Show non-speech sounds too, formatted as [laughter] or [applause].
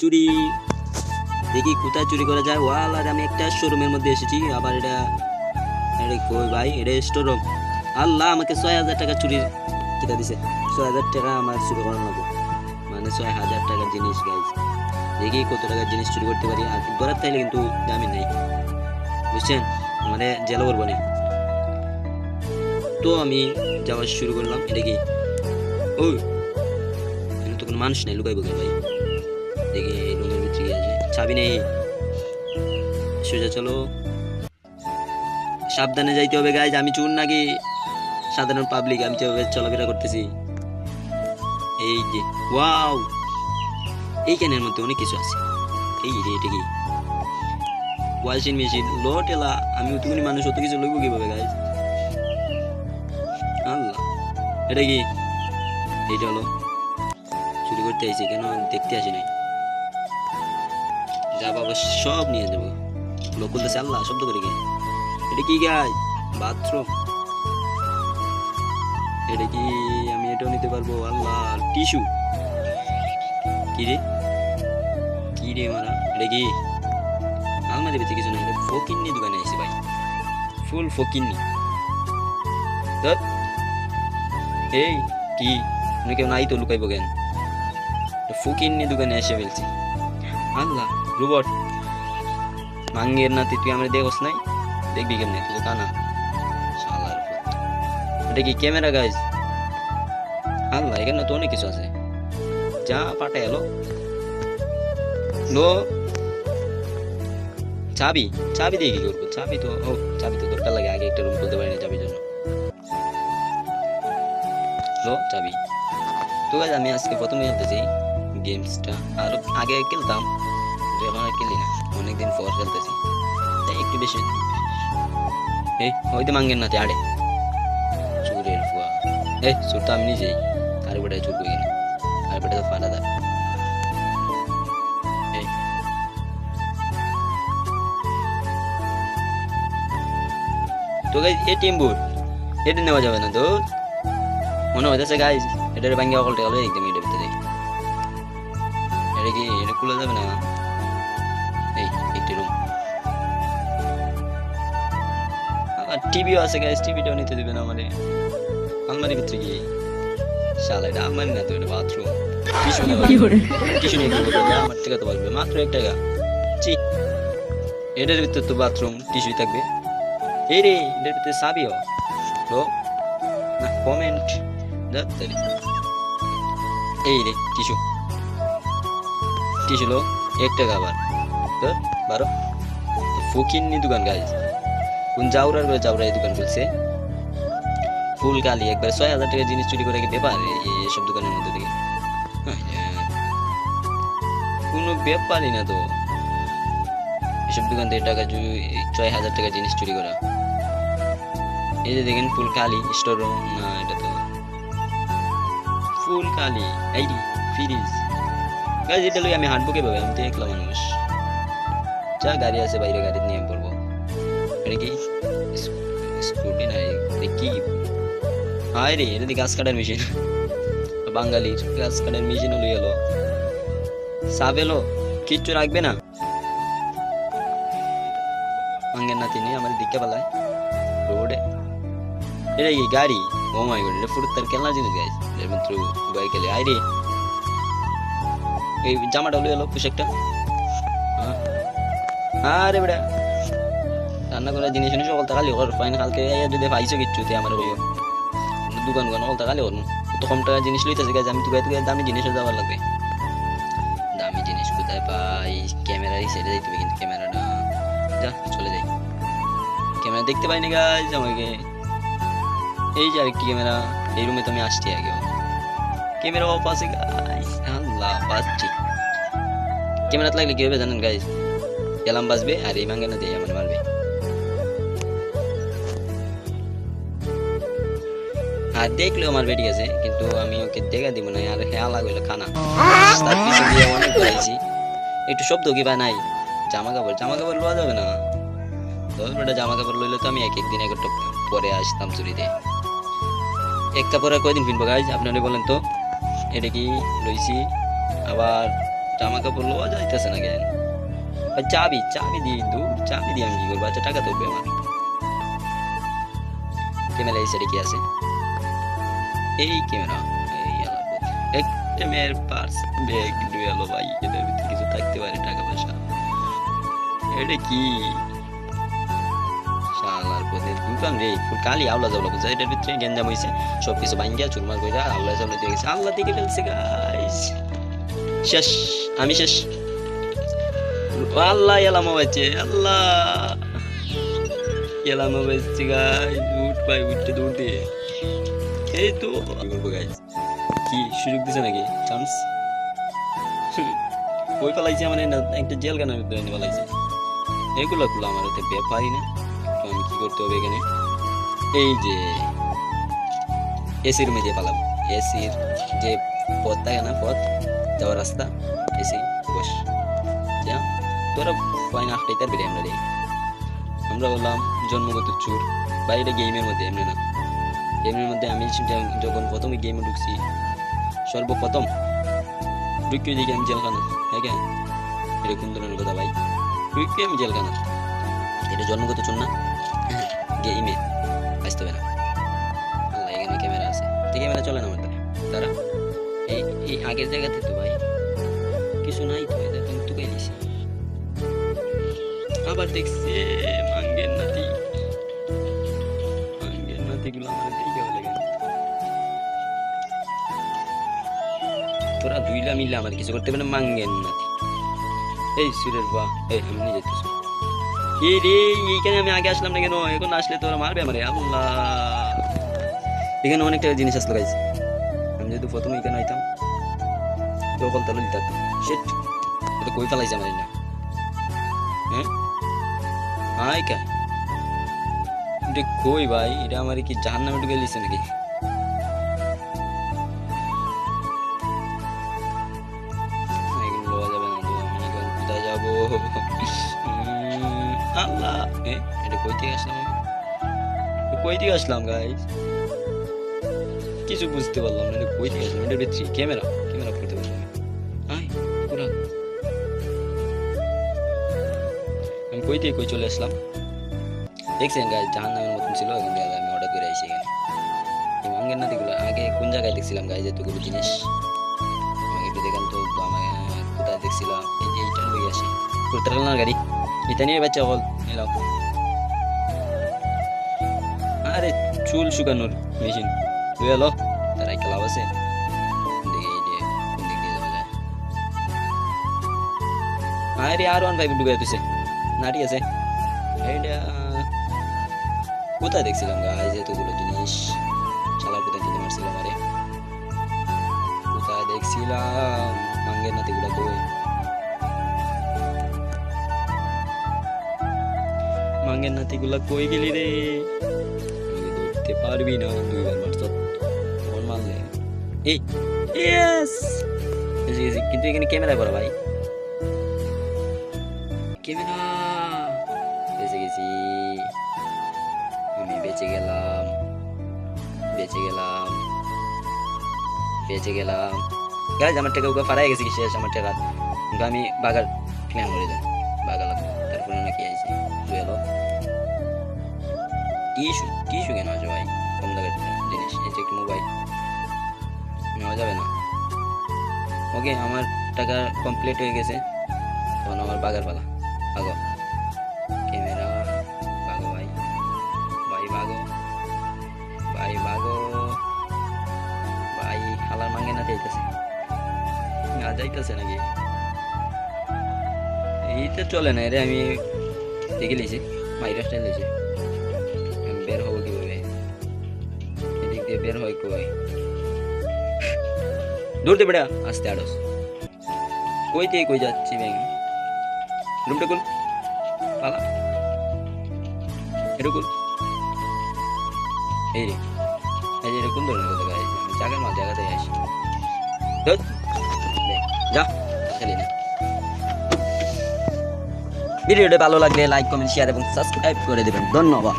চুরি। দেখি কোথায় চুরি করা যায়। ওয়াল, আর আমি একটা শোরুমের মধ্যে এসেছি। আবার এটা এটা কই ভাই? এটা স্টোরুম আল্লাহ, আমাকে ছয় হাজার টাকা চুরির কিটা দিছে। ছয় হাজার টাকা আমার চুরি করানো লাগবে মানে ছয় হাজার টাকার জিনিস গাইজ দেখি কত টাকার জিনিস চুরি করতে পারি। আর ধরার তাইলে কিন্তু জামিন নেই। বুঝছেন? মানে জেল করব না। তো আমি যাওয়া শুরু করলাম। এটা কি? এখানে তো কোনো মানুষ নেই, লুকাইবো ভাই? দেখি রুমের ভিতরে আছে চাবি নেই। সোজা চলো। সাবধানে যাইতে হবে গাইজ আমি চুর নাকি? সাধারণ পাবলিক আমি যেভাবে চলাফেরা করতেছি। এই যে ওয়াও এই ক্যানের মধ্যে অনেক কিছু আছে। এই রে এটা কি? ওয়াশিং মেশিন লো টেলা আমি অতগুনি মানুষ, অত কিছু লইব কীভাবে গাইজ আল্লাহ। এটা কি? এইটা হলো। চুরি করতে আইছি, কেন? দেখতে আসি নাই। যা পাবো সব নিয়ে যাব লোক বলতেছে, আল্লাহ, শব্দ করে কে? এটা কি গাই? বাথরুম। এটা কি আমি এটাও নিতে পারব? আল্লাহ টিস্যু। কি রে? কি রে মারা? এটা কি? আলমারি বেঁচে কিছু না ফকিন্নি দোকানে এসে ভাই। ফুল ফকিন্নি। ধর। এই, কি? কেউ নাই তো লুকাইবো কেন? ফকিন্নি দোকানে এসে ফেলছি। আল্লাহ। রোবট মাঙ্গের না তুই তুই আমরা দেখোস নাই? দেখবি কেমনে? তুই কানা। এটা কি ক্যামেরা গাইজ আল্লাহ, এখানে তো অনেক কিছু আছে। যা পাঠা এলো। লো। চাবি চাবি দিয়ে কি করব? চাবি তো, ও, চাবি তো দরকার লাগে। আগে একটা রুম খুলতে পারি না চাবির জন্য। লো, চাবি। তো আমি আজকে প্রথমে খেলতেছি গেমসটা আর আগে খেলতাম। অনেকদিন পর খেলতেছি। তাই একটু বেশি এই হয়তো মাঙ্গেন না আড়ে চুরের ফুয়া। এই, চুর তো আমি নিজেই। আর বেটায় চুর করি না। আর বেটা তো ফাটাদার এই। তো গাইজ এটিএম বুট এটা নেওয়া যাবে না তো? মনে হইতেছে গাইজ এটার ভাঙ্গে অকল টেকালো একদম এটার ভিতরে। এটা কি, এটা খুলে যাবে না? টিভিও আছে গাইজ টিভিটাও নিতে দিবে না আমারে। আলমারির ভিতরে কি শালা এটা আলমারি না তো এটা বাথরুম টিস্যু টিস্যু নিয়ে কি করবে যা, আমার টাকা তো বলবে। মাত্র এক টাকা। চি এটার ভিতরে তো বাথরুম টিস্যু থাকবে। এই রে এটার ভিতরে সাবিও তো না কমেন্ট দাঁড়াতারি এই রে টিস্যু টিস্যু লো এক টাকা আবার। তো বারো। ফকিন্নি দোকান গাইজ কোন জাউরার করে জাউরা এই দোকান খুলছে? ফুল কালি, একবার ছয় হাজার টাকা জিনিস চুরি করে কি ব্যাপার? এই- এই- দোকানের মধ্যে থেকে। কোনো ব্যাপারই না তো। এসব দোকান থেকে টাকা ছয় হাজার টাকা জিনিস চুরি করা। এই যে দেখেন ফুল কালি, স্টোর রুম, না, এটা তো। ফুল কালি, এই ফ্রিজ। গাছ এটা লই আমি হাঁটবো কীভাবে? আমি তো একলা মানুষ। যা গাড়ি আছে বাইরে, গাড়ি নিয়ে এটা কি স্ক- স্কুটি না এটা কি হায় রে এটা গাছ কাটার মেশিন বাঙালির গাছ কাটার মেশিন লই এলো সাপ এলো কিচ্ছু রাখবে না আঙ্গের নাতি নিয়ে আমার দিকে পালায় রোডে এটা কি গাড়ি ও মাই গড এটা ফুটুর তার খেলনা জিনিস গাইজ এর মধ্যে বাইক খেলে আয় রে এই জামাটা লই এলো পোশাকটা হ্যাঁ। আরে বেটা রান্না করার জিনিস জিনিস বলতে খালি ওর ফাইন, কালকে যদি পাইছো কিচ্ছু তে আমার হইও দোকান দোকান বলতে খালি ওর কত কম টাকা জিনিস লইতেছে গাছ আমি তুই তুই দামি জিনিসও যাওয়ার লাগবে। দামি জিনিস কোথায় পাই? ক্যামেরা সাইডে দিতে হবে কিন্তু ক্যামেরাটা। যা, চলে যাই। ক্যামেরা দেখতে পাইনি গাছ আমাকে। এই যে আরেকটি ক্যামেরা, এই রুমে তো আমি আসছি আগে ক্যামেরা অফ আছে গাইস আল্লাহ বাজছি ক্যামেরাতে লাগলে কি হবে জানেন গাইস এলাম বাজবে আর এই মাঙ্গে না দিয়ে আমার মারবে। আর দেখলেও আমার বেটি আছে কিন্তু আমি ওকে দেখা দিব না আর হেয়া লাগল খানা। [laughs] তার পিছন দিয়ে অনেক ঘুরাইছি একটু শব্দ কি বা নাই? জামা কাপড় জামা কাপড় লওয়া যাবে না? দশ বেটা জামা কাপড় লইলে তো আমি এক একদিন এক একটা পরে আসতাম চুরিতে। এক কাপড় আর কয়দিন কিনবো গাইজ আপনারা বলেন তো। এটা কি লইছি? আবার জামা কাপড় লওয়া যাইতেছে না কেন? চাবি চাবি দিয়ে দূর চাবি দিয়ে আমি কি করব? আচ্ছা টাকা তুলবে আমার। ক্যামেরা এই সাইডে কি আছে? এই ক্যামেরা একটা মেয়ের পার্স ব্যাগ ডুয়ালো ভাই, এদের ভিতরে কিছু থাকতে পারে টাকা পয়সা। এটা কি? শালার পথে দোকান রে, ফুল কালি আওলা যাওলা বুঝা এটার ভিতরে গেঞ্জাম হয়েছে সব কিছু ভাঙ্গিয়া চুরমার কইরা আল্লাহ যাওলা দিয়ে গেছে। আল্লাহ দিকে ফেলছে গাইস শেষ, আমি শেষ। আল্লাহ, এলাম বাচ্চে আল্লাহ। এলাম বাচ্চে গাইস উঠ ভাই, উঠতে, দৌড়তে। এই তো কি সুযোগ দিছে নাকি? চান্স কই পালাইছে মানে না, একটা জেলখানার ভিতরে এনে পালাইছে। এগুলো গুলো আমার হাতে ব্যাপারই না। তো আমি কি করতে হবে এখানে? এই যে এসির দিয়ে পালাবো। এসির যে পথ থাকে না পথ? যাওয়ার রাস্তা এসি বস। যা, তোরা ফাইন আটটাই তার বেরিয়ে আমরা আমরা বললাম, জন্মগত চোর। বাইরে গেমের মধ্যে এমনি না। গেমের মধ্যে আমি যখন- প্রথম গেমে ঢুকছি। সর্বপ্রথম ঢুকিয়ে দেখি আমি জেলখানা। হ্যাঁ কেন এটা কোন ধরনের কথা ভাই? ঢুকিয়ে আমি জেলখানা। এটা জন্মগত চুন না? গেমে আসতে হবে না এখানে ক্যামেরা আছে। তো ক্যামেরা চলে না আমার দ্বারা তারা এই এই আগের জায়গাতে তো ভাই। কিছু নাই তো, এটা আমি তো গেলিছি আবার দেখছি মাঙ্গের নাতি। মাঙ্গের নাতিগুলো আমার দেখে দুইলা মিললে আমার কিছু করতে পারে মাঙ্গের নাতি এই সুরের বা এই আমি নিজে তো এই রে, এইখানে আমি আগে আসলাম না কেন? এখন আসলে তোরা মারবে আমারে, আল্লাহ। এখানে অনেকটা জিনিস আসলো গাইছে আমি যদি প্রথমে এখানে আইতাম, তো কল তাহলে দিতাম। শেট এটা কই ফেলাইছে আমার না? হ্যাঁ? হাই কা? কই ভাই? এটা আমার কি জাহান নামে ঢুকে দিচ্ছে নাকি? কই থেকে আসলাম কই থেকে আসলাম গাইস কিছু বুঝতে পারলাম না এটা কই থেকে আসলাম। এটার ভিতরে ক্যামেরা ক্যামেরা করতে পারলাম আমি কই থেকে কই চলে আসলাম। দেখছেন গাইস জাহান নামের মতন ছিল এখন দেখা আমি হঠাৎ করে আইসি এখানে। এই মাঙ্গের নাতিগুলো, আগে কোন জায়গায় দেখছিলাম গাইস এতগুলো জিনিস? আমাকে একটু তো আমাকে কোথায় দেখছিলাম? এই যে এইটা লই আসি করতে না গাড়ি? এটা নিয়ে বাচ্চা বল নিলাম আরে চুল শুকানোর মেশিন। তুই এলো তার একটা লাভ আছে। এই কোন আরে আর ওয়ান ফাইভ ঢুকে তুইছে না আছে। এইটা, কোথায় দেখছিলাম গাইজ এতগুলো জিনিস। শালার কোথায় যদি মারছিলাম, আরে? কোথায় দেখছিলাম? মাঙ্গের নাতিগুলো কই? মাঙ্গের নাতিগুলা কই গেলি রে? ধরতে পারবি না দুইবার মারছ ফোন মারলে এই ইয়েস কিন্তু এখানে ক্যামেরা করা ভাই। ক্যামেরা! বেঁচে গেছি আমি বেঁচে গেলাম বেঁচে গেলাম বেঁচে গেলাম। গাইজ আমার টাকা ওকে ফারাই গেছে কি শেষ, আমার টাকা। আমি বাগার প্ল্যান করে দেন বাগালাম, তারপরে নাকি আইছি। এলো টিস্যু টিস্যু কেন আছে ভাই? কম দাগের জিনিস যে একটু মোবাইল। নেওয়া যাবে না। ওকে, আমার টাকা কমপ্লিট হয়ে গেছে। তখন আমার বাগার পালা ভাগো ক্যামেরা ভাগো ভাই। ভাই ভাগো ভাই ভাগো ভাই হালার মাঙ্গে না যাইতেছে না যাইতেছে নাকি? এইটা চলে না রে, আমি দেখে লিছি মাইরাসটা আমি বের হব কীভাবে এদিক দিয়ে বের হয় কই দূর দে বেড়া আসতে আড়স কই থেকে কই যাচ্ছি ব্যাং রুমটা খুল পালা। এটা খুল এই রে এই যে এটা কোন ধরনের কথা আমি জায়গার মাল জায়গাতে আসি যা, খেলি না। ভিডিওটা ভালো লাগলে লাইক কমেন্ট শেয়ার এবং সাবস্ক্রাইব করে দেবেন। ধন্যবাদ।